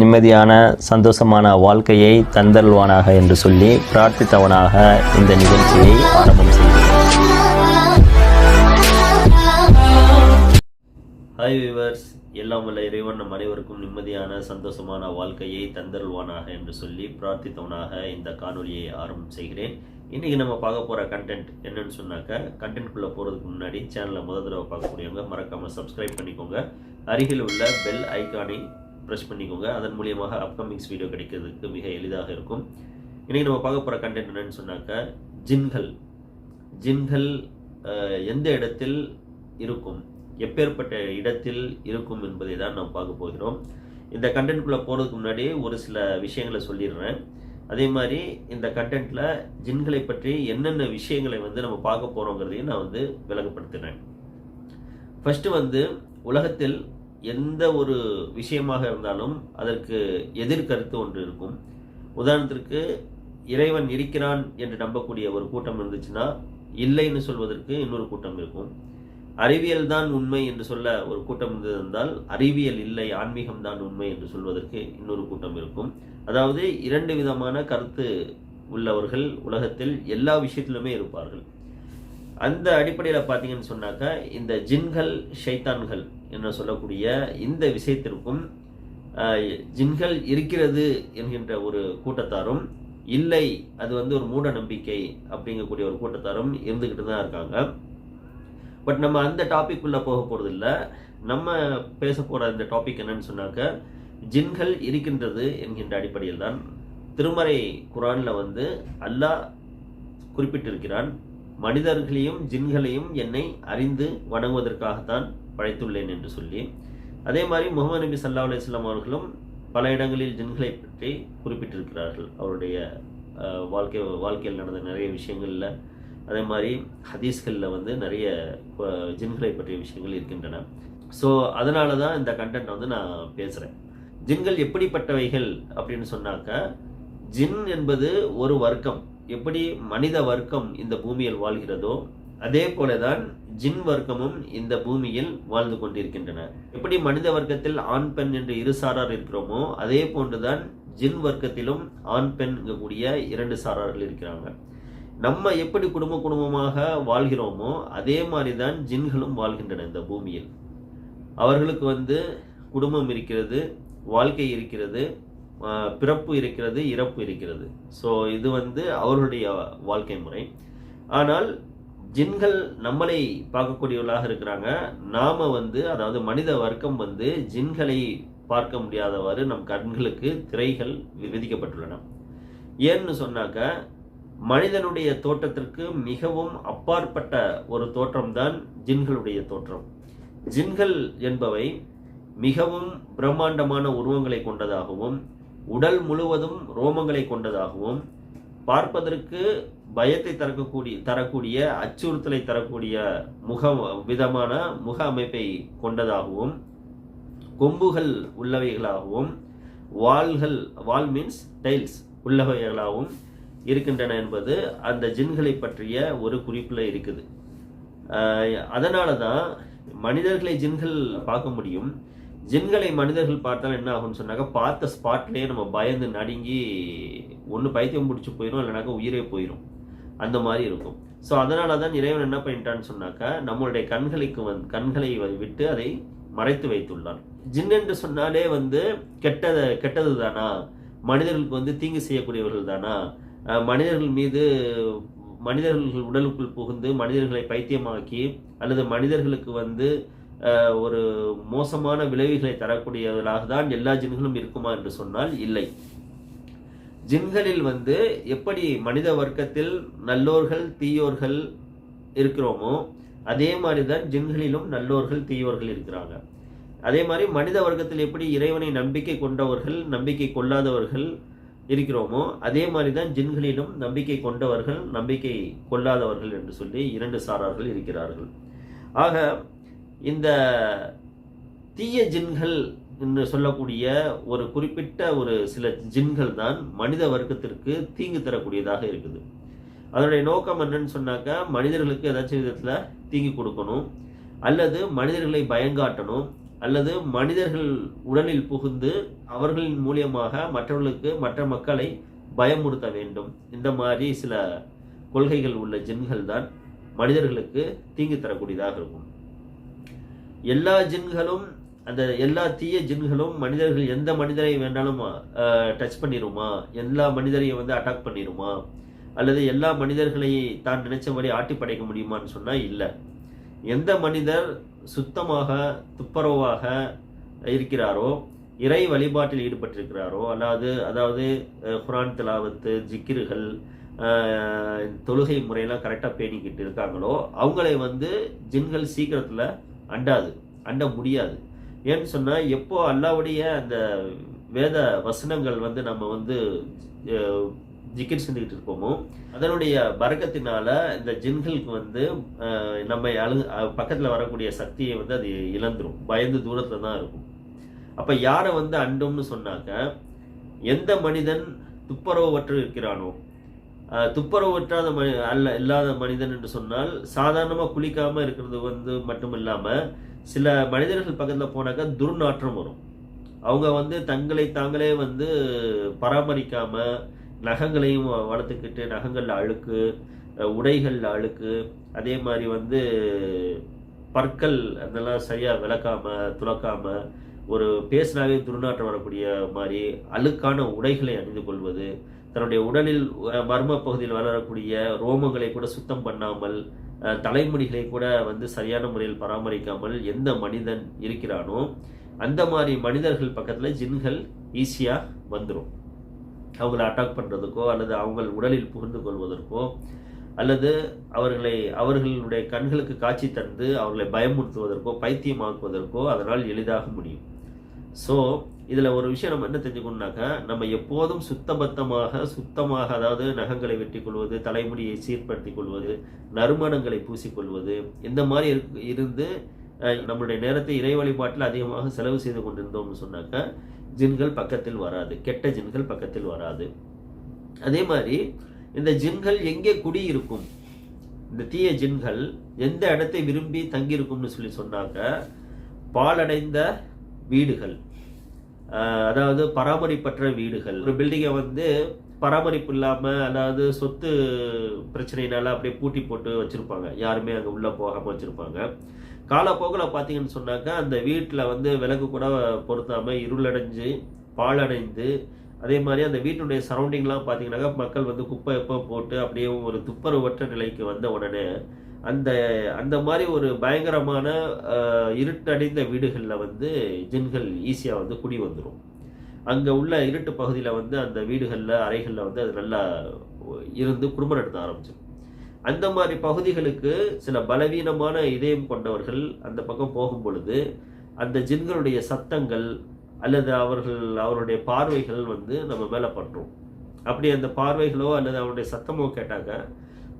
நிம்மதியான சந்தோஷமான வாழ்க்கையை தந்தல்வானாக என்று சொல்லி பிரார்த்தித்தவனாக இந்த நிகழ்ச்சியை ஆரம்பம் செய்கிறேன். ஹாய் விவர்ஸ் எல்லாம் வல்ல இறைவன் நம் அனைவருக்கும் நிம்மதியான சந்தோஷமான வாழ்க்கையை தந்தருள்வானாக என்று சொல்லி பிரார்த்தித்தவனாக இந்த காணொலியை ஆரம்பம் செய்கிறேன். இன்றைக்கி நம்ம பார்க்க போகிற கண்டென்ட் என்னன்னு சொன்னாக்க கண்டென்ட்குள்ளே போகிறதுக்கு முன்னாடி சேனலை முதல் தடவை பார்க்கக்கூடியவங்க மறக்காமல் சப்ஸ்கிரைப் பண்ணிக்கோங்க. அருகில் உள்ள பெல் ஐக்கானை ப்ரெஸ் பண்ணிக்கோங்க. அதன் மூலியமாக அப்கமிங்ஸ் வீடியோ கிடைக்கிறதுக்கு மிக எளிதாக இருக்கும். இன்றைக்கி நம்ம பார்க்க போகிற கண்டென்ட் என்னென்னு சொன்னாக்க ஜின்கள். ஜின்கள் எந்த இடத்தில் இருக்கும் எப்பேற்பட்ட இடத்தில் இருக்கும் என்பதை தான் நாம் பார்க்க போகிறோம். இந்த கண்டென்ட்குள்ளே போகிறதுக்கு முன்னாடி ஒரு சில விஷயங்களை சொல்லிடுறேன். அதே மாதிரி இந்த கண்டென்ட்டில் ஜின்களை பற்றி என்னென்ன விஷயங்களை வந்து நம்ம பார்க்க போகிறோங்கிறதையும் நான் வந்து விளக்கப்படுத்துகிறேன் ஃபஸ்ட்டு வந்து உலகத்தில் எந்த ஒரு விஷயமாக இருந்தாலும் அதற்கு எதிர்கருத்து ஒன்று இருக்கும். உதாரணத்திற்கு இறைவன் இருக்கிறான் என்று நம்பக்கூடிய ஒரு கூட்டம் இருந்துச்சுன்னா இல்லைன்னு சொல்வதற்கு இன்னொரு கூட்டம் இருக்கும். அறிவியல் தான் உண்மை என்று சொல்ல ஒரு கூட்டம் இருந்திருந்தால் அறிவியல் இல்லை ஆன்மீகம் தான் உண்மை என்று சொல்வதற்கு இன்னொரு கூட்டம் இருக்கும். அதாவது இரண்டு விதமான கருத்து உள்ளவர்கள் உலகத்தில் எல்லா விஷயத்திலுமே இருப்பார்கள். அந்த அடிப்படையில் பார்த்தீங்கன்னு சொன்னாக்கா இந்த ஜின்கள் ஷைத்தான்கள் என்று சொல்லக்கூடிய இந்த விஷயத்திற்கும் ஜின்கள் இருக்கிறது என்கின்ற ஒரு கூட்டத்தாரும் இல்லை அது வந்து ஒரு மூட நம்பிக்கை அப்படிங்கக்கூடிய ஒரு கூட்டத்தாரும் இருந்துக்கிட்டு தான் இருக்காங்க. பட் நம்ம அந்த டாபிக் உள்ள போக போகிறது இல்லை நம்ம பேச போகிற இந்த டாபிக் என்னன்னு சொன்னாக்க ஜின்கள் இருக்கின்றது என்கின்ற அடிப்படையில் தான். திருமறை குரானில் வந்து அல்லாஹ் குறிப்பிட்டிருக்கிறான் மனிதர்களையும் ஜின்களையும் என்னை அறிந்து வணங்குவதற்காகத்தான் படைத்துள்ளேன் என்று சொல்லி அதே மாதிரி முகமது நபி சல்லா அலுவலாம் அவர்களும் பல இடங்களில் ஜின்களை பற்றி குறிப்பிட்டிருக்கிறார்கள். அவருடைய வாழ்க்கை வாழ்க்கையில் நடந்த நிறைய விஷயங்களில் அதே மாதிரி ஹதீஸ்களில் வந்து நிறைய ஜின்களை பற்றிய விஷயங்கள் இருக்கின்றன. ஸோ அதனால தான் இந்த கண்டென்ட் வந்து நான் பேசுகிறேன் ஜின்கள் எப்படிப்பட்டவைகள் அப்படின்னு சொன்னாக்க ஜின் என்பது ஒரு வர்க்கம். எப்படி மனித வர்க்கம் இந்த பூமியில் வாழ்கிறதோ அதே போலதான் ஜின் வர்க்கமும் இந்த பூமியில் வாழ்ந்து கொண்டிருக்கின்றன. எப்படி மனித வர்க்கத்தில் ஆண் பெண் என்று இரு சாரார் இருக்கிறோமோ அதே போன்றுதான் ஜின் வர்க்கத்திலும் ஆண் பெண் கூடிய இரண்டு சாரார்கள் இருக்கிறாங்க. நம்ம எப்படி குடும்ப குடும்பமாக வாழ்கிறோமோ அதே மாதிரி தான் ஜின்களும் வாழ்கின்றன இந்த பூமியில். அவர்களுக்கு வந்து குடும்பம் இருக்கிறது வாழ்க்கை இருக்கிறது பிறப்பு இருக்கிறது இறப்பு இருக்கிறது. ஸோ இது வந்து அவர்களுடைய வாழ்க்கை முறை. ஆனால் ஜின்கள் நம்மளை பார்க்கக்கூடியவர்களாக இருக்கிறாங்க. நாம வந்து அதாவது மனித வர்க்கம் வந்து ஜின்களை பார்க்க முடியாதவாறு நம் கண்களுக்கு திரைகள் விதிக்கப்பட்டுள்ளன. ஏன்னு சொன்னாக்க மனிதனுடைய தோற்றத்திற்கு மிகவும் அப்பாற்பட்ட ஒரு தோற்றம்தான் ஜின்களுடைய தோற்றம். ஜின்கள் என்பவை மிகவும் பிரம்மாண்டமான உருவங்களை கொண்டதாகவும் உடல் முழுவதும் ரோமங்களை கொண்டதாகவும் பார்ப்பதற்கு பயத்தை தரக்கூடிய தரக்கூடிய அச்சுறுத்தலை தரக்கூடிய முக விதமான முக அமைப்பை கொண்டதாகவும் கொம்புகள் உள்ளவைகளாகவும் வாள்கள் வால் மீன்ஸ் டைல்ஸ் உள்ளவைகளாகவும் இருக்கின்றன என்பது அந்த ஜின்களை பற்றிய ஒரு குறிப்பில் இருக்குது. அதனால தான் மனிதர்களை ஜின்கள் பார்க்க முடியும். ஜின்களை மனிதர்கள் பார்த்தால் என்ன ஆகும்னு சொன்னாக்க பார்த்த ஸ்பாட்லேயே நம்ம பயந்து நடுங்கி ஒன்று பைத்தியம் பிடிச்சி போயிடும் இல்லைனாக்கா உயிரே போயிடும் அந்த மாதிரி இருக்கும். ஸோ அதனால தான் இறைவன் என்ன பண்ணிட்டான்னு சொன்னாக்கா நம்மளுடைய கண்களுக்கு வந் கண்களை விட்டு அதை மறைத்து வைத்துள்ளான். ஜின் என்று சொன்னாலே வந்து கெட்டது கெட்டது தானா மனிதர்களுக்கு வந்து தீங்கு செய்யக்கூடியவர்கள் தானா? மனிதர்கள் மீது மனிதர்கள் உடலுக்குள் புகுந்து மனிதர்களை பைத்தியமாக்கி அல்லது மனிதர்களுக்கு வந்து ஒரு மோசமான விளைவுகளை தரக்கூடியவர்களாக தான் எல்லா ஜின்களும் இருக்குமா என்று சொன்னால் இல்லை. ஜின்களில் வந்து எப்படி மனித வர்க்கத்தில் நல்லோர்கள் தீயோர்கள் இருக்கிறோமோ அதே மாதிரி தான் ஜின்களிலும் நல்லோர்கள் தீயோர்கள் இருக்கிறாங்க. அதே மாதிரி மனித வர்க்கத்தில் எப்படி இறைவனை நம்பிக்கை கொண்டவர்கள் நம்பிக்கை கொள்ளாதவர்கள் இருக்கிறோமோ அதே மாதிரி தான் ஜின்களிலும் நம்பிக்கை கொண்டவர்கள் நம்பிக்கை கொள்ளாதவர்கள் என்று சொல்லி இரண்டு சாரார்கள் இருக்கிறார்கள். ஆக இந்த தீய ஜின்கள் என்று சொல்லக்கூடிய ஒரு குறிப்பிட்ட ஒரு சில ஜின்கள் தான் மனித வர்க்கத்திற்கு தீங்கு தரக்கூடியதாக இருக்குது. அதனுடைய நோக்கம் என்னன்னு சொன்னாக்கா மனிதர்களுக்கு ஏதாச்சும் விதத்தில் தீங்கு கொடுக்கணும் அல்லது மனிதர்களை பயங்காட்டணும் அல்லது மனிதர்கள் உடலில் புகுந்து அவர்களின் மூலியமாக மற்றவர்களுக்கு மற்ற மக்களை பயமுறுத்த வேண்டும். இந்த மாதிரி சில கொள்கைகள் உள்ள ஜின்கள் தான் மனிதர்களுக்கு தீங்கு தரக்கூடியதாக இருக்கும். எல்லா ஜின்களும் அந்த எல்லா தீய ஜின்களும் மனிதர்கள் எந்த மனிதரை வேண்டாலும் டச் பண்ணிடுமா எல்லா மனிதரையும் வந்து அட்டாக் பண்ணிடுமா அல்லது எல்லா மனிதர்களை தான் நினைச்சபடி ஆட்டி படைக்க முடியுமான்னு சொன்னால் இல்லை. எந்த மனிதர் சுத்தமாக துப்புரவாக இருக்கிறாரோ இறை வழிபாட்டில் ஈடுபட்டிருக்கிறாரோ அல்லாது அதாவது குரான் திலாவத்து ஜிக்கிர்கள் தொழுகை முறையெல்லாம் கரெக்டாக பேணிக்கிட்டு இருக்காங்களோ அவங்களை வந்து ஜின்கள் சீக்கிரத்தில் அண்டாது அண்ட முடியாது. ஏன்னு சொன்னால் எப்போ அல்லாவுடைய அந்த வேத வசனங்கள் வந்து நம்ம வந்து ஜிக்கிர் செஞ்சுக்கிட்டு இருப்போமோ அதனுடைய பறக்கத்தினால இந்த ஜின்களுக்கு வந்து நம்ம அழு பக்கத்தில் வரக்கூடிய சக்தியை வந்து அது இழந்துரும். பயந்து தூரத்தில் தான் இருக்கும். அப்போ யாரை வந்து அண்டும்னு சொன்னாக்க எந்த மனிதன் துப்புரவற்று இருக்கிறானோ துப்புரவற்றாத மனி அல்ல இல்லாத மனிதன் என்று சொன்னால் சாதாரணமாக குளிக்காமல் இருக்கிறது வந்து மட்டும் இல்லாமல் சில மனிதர்கள் பக்கத்தில் போனாக்கா துர்நாற்றம் வரும். அவங்க வந்து தங்களை தாங்களே வந்து பராமரிக்காமல் நகங்களையும் வளர்த்துக்கிட்டு நகங்களில் அழுக்கு உடைகளில் அழுக்கு அதே மாதிரி வந்து பற்கள் அதெல்லாம் சரியாக விளக்காமல் துளக்காமல் ஒரு பேசினாவே துர்நாற்றம் வரக்கூடிய மாதிரி அழுக்கான உடைகளை அணிந்து கொள்வது தன்னுடைய உடலில் மர்ம பகுதியில் வளரக்கூடிய ரோமங்களை கூட சுத்தம் பண்ணாமல் தலைமுடிகளை கூட வந்து சரியான முறையில் பராமரிக்காமல் எந்த மனிதன் இருக்கிறானோ அந்த மாதிரி மனிதர்கள் பக்கத்தில் ஜின்கள் ஈஸியாக வந்துடும் அவங்கள அட்டாக் பண்ணுறதுக்கோ அல்லது அவங்க உடலில் புகுந்து கொள்வதற்கோ அல்லது அவர்களை அவர்களுடைய கண்களுக்கு காட்சி தந்து அவர்களை பயமுறுத்துவதற்கோ பைத்தியமாக்குவதற்கோ அதனால் எளிதாக முடியும். ஸோ இதில் ஒரு விஷயம் நம்ம என்ன தெரிஞ்சுக்கணும்னாக்கா நம்ம எப்போதும் சுத்தபத்தமாக சுத்தமாக அதாவது நகங்களை வெட்டி கொள்வது தலைமுடியை சீர்படுத்திக் கொள்வது நறுமணங்களை பூசிக்கொள்வது இந்த மாதிரி இருந்து நம்மளுடைய நேரத்தை இறை வழிபாட்டில் அதிகமாக செலவு செய்து கொண்டிருந்தோம்னு சொன்னாக்கா ஜின்கள் பக்கத்தில் வராது கெட்ட ஜின்கள் பக்கத்தில் வராது. அதே மாதிரி இந்த ஜின்கள் எங்கே குடியிருக்கும்? இந்த தீய ஜின்கள் எந்த இடத்தை விரும்பி தங்கியிருக்கும்னு சொல்லி சொன்னாக்க பாலடைந்த வீடுகள். அதாவது பராமரிப்பற்ற வீடுகள். ஒரு பில்டிங்கை வந்து பராமரிப்பு இல்லாமல் அதாவது சொத்து பிரச்சனையினால அப்படியே பூட்டி போட்டு வச்சுருப்பாங்க. யாருமே அங்கே உள்ளே போகாமல் வச்சுருப்பாங்க. காலப்போக்கில் பார்த்தீங்கன்னு சொன்னாக்கா அந்த வீட்டில் வந்து விளக்கு கூட பொருத்தாமல் இருளடைஞ்சு பாலடைந்து அதே மாதிரி அந்த வீட்டுடைய சரௌண்டிங்லாம் பார்த்தீங்கன்னாக்கா மக்கள் வந்து குப்பை எப்போ போட்டு அப்படியே ஒரு துப்புரவற்ற நிலைக்கு வந்த உடனே அந்த அந்த மாதிரி ஒரு பயங்கரமான இருட்டடைந்த வீடுகளில் வந்து ஜின்கள் ஈஸியாக வந்து குடி வந்துடும் அங்கே உள்ள இருட்டு பகுதியில் வந்து அந்த வீடுகளில் அறைகளில் வந்து அது நல்லா இருந்து குடும்பம் நடத்த ஆரம்பிச்சிடும் அந்த மாதிரி பகுதிகளுக்கு சில பலவீனமான இதயம் கொண்டவர்கள் அந்த பக்கம் போகும் பொழுது அந்த ஜின்களுடைய சத்தங்கள் அல்லது அவர்கள் அவருடைய பார்வைகள் வந்து நம்ம மேலே பண்ணுறோம் அப்படி அந்த பார்வைகளோ அல்லது அவருடைய சத்தமோ கேட்டாக்க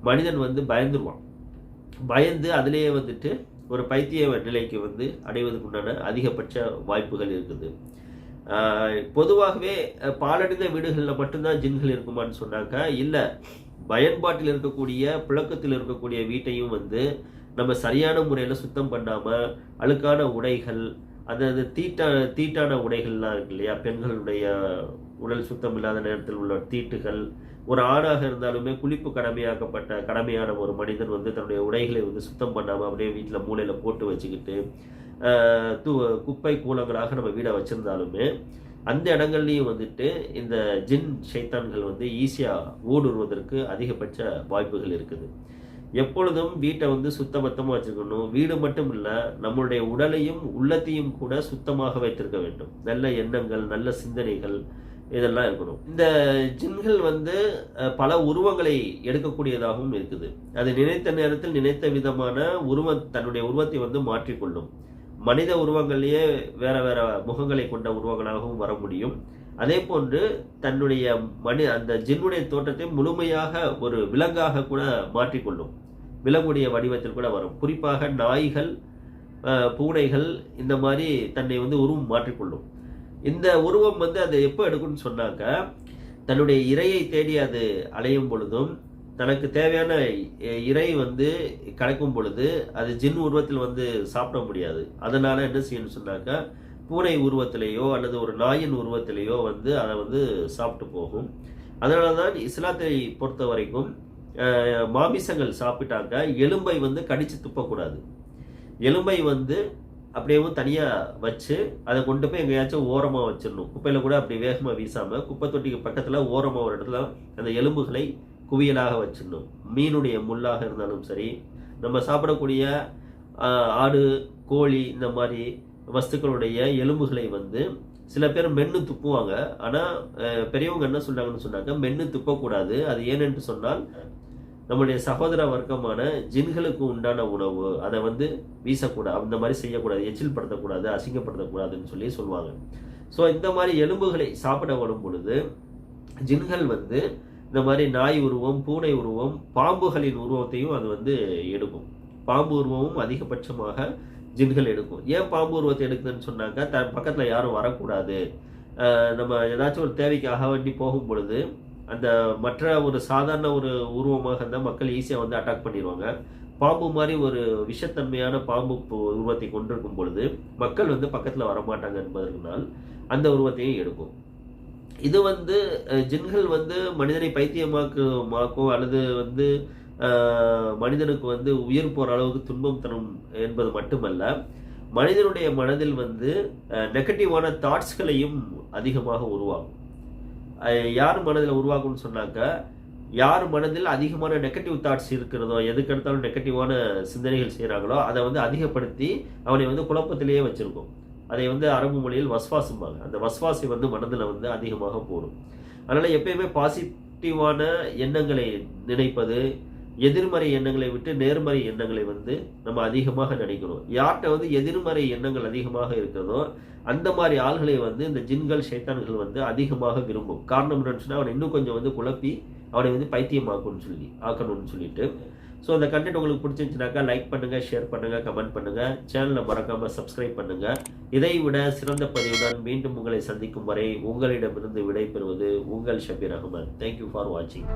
மனிதன் வந்து பயந்துருவான். பயந்து அதிலேயே வந்துட்டு ஒரு பைத்திய நிலைக்கு வந்து அடைவதற்கு உண்டான அதிகபட்ச வாய்ப்புகள் இருக்குது. பொதுவாகவே பாலடைந்த வீடுகளில் மட்டும்தான் ஜின்கள் இருக்குமான்னு சொன்னாக்க இல்லை பயன்பாட்டில் இருக்கக்கூடிய புழக்கத்தில் இருக்கக்கூடிய வீட்டையும் வந்து நம்ம சரியான முறையில் சுத்தம் பண்ணாமல் அழுக்கான உடைகள் அதாவது தீட்டா தீட்டான உடைகள்லாம் இருக்கு இல்லையா? பெண்களுடைய உடல் சுத்தம் இல்லாத நேரத்தில் உள்ள தீட்டுகள் ஒரு ஆணாக இருந்தாலுமே குளிப்பு கடமையாக்கப்பட்ட கடமையான ஒரு மனிதன் வந்து தன்னுடைய உடைகளை வந்து சுத்தம் பண்ணாமல் அப்படியே வீட்டில் மூளையில் போட்டு வச்சுக்கிட்டு தூ குப்பை கூலங்களாக நம்ம வீடை வச்சுருந்தாலுமே அந்த இடங்கள்லையும் வந்துட்டு இந்த ஜின் சைத்தான்கள் வந்து ஈஸியாக ஊடுருவதற்கு அதிகபட்ச வாய்ப்புகள் இருக்குது. எப்பொழுதும் வீட்டை வந்து சுத்தபத்தமாக வச்சுக்கணும். வீடு மட்டும் இல்லை நம்மளுடைய உடலையும் உள்ளத்தையும் கூட சுத்தமாக வைத்திருக்க வேண்டும். நல்ல எண்ணங்கள் நல்ல சிந்தனைகள் இதெல்லாம் இருக்கணும். இந்த ஜின்கள் வந்து பல உருவங்களை எடுக்கக்கூடியதாகவும் இருக்குது. அது நினைத்த நேரத்தில் நினைத்த விதமான உருவ தன்னுடைய உருவத்தை வந்து மாற்றிக்கொள்ளும். மனித உருவங்கள்லேயே வேற வேற முகங்களை கொண்ட உருவங்களாகவும் வர முடியும். அதே போன்று தன்னுடைய மனி அந்த ஜின்னுடைய தோற்றத்தை முழுமையாக ஒரு விலங்காக கூட மாற்றிக்கொள்ளும். விலங்குடைய வடிவத்தில் கூட வரும். குறிப்பாக நாய்கள் பூனைகள் இந்த மாதிரி தன்னை வந்து உருவம் மாற்றிக்கொள்ளும். இந்த உருவம் வந்து அதை எப்போ எடுக்கும்னு சொன்னாக்க தன்னுடைய இரையை தேடி அது அலையும் பொழுதும் தனக்கு தேவையான இறை வந்து கிடைக்கும் பொழுது அது ஜின் உருவத்தில் வந்து சாப்பிட முடியாது. அதனால என்ன செய்யணும்னு சொன்னாக்கா பூனை உருவத்திலேயோ அல்லது ஒரு நாயின் உருவத்திலேயோ வந்து அதை வந்து சாப்பிட்டு போகும். அதனால தான் இஸ்லாத்தை பொறுத்த வரைக்கும் மாமிசங்கள் சாப்பிட்டாக்க எலும்பை வந்து கடித்து துப்பக்கூடாது. எலும்பை வந்து அப்படியேவும் தனியாக வச்சு அதை கொண்டு போய் எங்கேயாச்சும் ஓரமாக வச்சிடணும். குப்பையில் கூட அப்படி வேகமாக வீசாமல் குப்பை தொட்டிக்கு பக்கத்தில் ஓரமாக ஒரு இடத்துல அந்த எலும்புகளை குவியலாக வச்சிடணும். மீனுடைய முள்ளாக இருந்தாலும் சரி நம்ம சாப்பிடக்கூடிய ஆடு கோழி இந்த மாதிரி வஸ்துக்களுடைய எலும்புகளை வந்து சில பேர் மென்று துப்புவாங்க. ஆனால் பெரியவங்க என்ன சொன்னாங்கன்னு சொன்னாங்க மென்று துப்பக்கூடாது. அது ஏனென்று சொன்னால் நம்மளுடைய சகோதர வர்க்கமான ஜின்களுக்கு உண்டான உணவு அதை வந்து வீசக்கூடாது அந்த மாதிரி செய்யக்கூடாது எச்சில் படுத்தக்கூடாது அசிங்கப்படுத்தக்கூடாதுன்னு சொல்லி சொல்லுவாங்க. ஸோ இந்த மாதிரி எலும்புகளை சாப்பிட வரும் பொழுது ஜின்கள் வந்து இந்த மாதிரி நாய் உருவம் பூனை உருவம் பாம்புகளின் உருவத்தையும் அது வந்து எடுக்கும். பாம்பு உருவமும் அதிகபட்சமாக ஜின்கள் எடுக்கும். ஏன் பாம்பு உருவத்தை எடுக்குதுன்னு சொன்னாக்க த பக்கத்தில் யாரும் வரக்கூடாது. நம்ம ஏதாச்சும் ஒரு தேவைக்காக வண்டி போகும் பொழுது அந்த மற்ற ஒரு சாதாரண ஒரு உருவமாக இருந்தால் மக்கள் ஈஸியாக வந்து அட்டாக் பண்ணிடுவாங்க பாம்பு மாதிரி ஒரு விஷத்தன்மையான பாம்பு பு- உருவத்தை கொண்டிருக்கும் பொழுது மக்கள் வந்து பக்கத்தில் வரமாட்டாங்க என்பதற்குனால் அந்த உருவத்தையும் எடுக்கும். இது வந்து ஜின்கள் வந்து மனிதனை பைத்தியமாக்கு மாக்கும் அல்லது வந்து மனிதனுக்கு வந்து உயிர் போகிற அளவுக்கு துன்பம் தரும் என்பது மட்டுமல்ல மனிதனுடைய மனதில் வந்து நெகட்டிவான தாட்ஸ்களையும் அதிகமாக உருவாகும் யார் மனதில் உருவாகும்னு சொன்னாக்க யார் மனதில் அதிகமான நெகட்டிவ் தாட்ஸ் இருக்கிறதோ எதுக்கு எடுத்தாலும் நெகட்டிவான சிந்தனைகள் செய்கிறாங்களோ அதை வந்து அதிகப்படுத்தி அவனை வந்து குழப்பத்திலேயே வச்சுருக்கோம். அதை வந்து அரபு மொழியில் வஸ்வாசும்பாங்க. அந்த வஸ்வாசி வந்து மனதில் வந்து அதிகமாக போடும். அதனால் எப்பயுமே பாசிட்டிவான எண்ணங்களை நினைப்பது எதிர்மறை எண்ணங்களை விட்டு நேர்மறை எண்ணங்களை வந்து நம்ம அதிகமாக நினைக்கணும் யார்கிட்ட வந்து எதிர்மறை எண்ணங்கள் அதிகமாக இருக்கிறதோ அந்த மாதிரி ஆள்களை வந்து இந்த ஜின்கள் ஷைத்தான்கள் வந்து அதிகமாக விரும்பும். காரணம் என்னன்னு அவனை இன்னும் கொஞ்சம் வந்து குழப்பி அவனை வந்து பைத்தியமாக்கும்னு சொல்லி ஆக்கணும்னு சொல்லிட்டு. ஸோ அந்த கண்டென்ட் உங்களுக்கு பிடிச்சிருந்துச்சுனாக்கா லைக் பண்ணுங்கள் ஷேர் பண்ணுங்கள் கமெண்ட் பண்ணுங்கள் சேனலை மறக்காமல் சப்ஸ்கிரைப் பண்ணுங்கள் இதை விட சிறந்த பதிவுடன் மீண்டும் உங்களை சந்திக்கும் வரை உங்களிடமிருந்து விடைபெறுவது உங்கள் ஷபீர் அகமது. தேங்க்யூ ஃபார் வாட்சிங்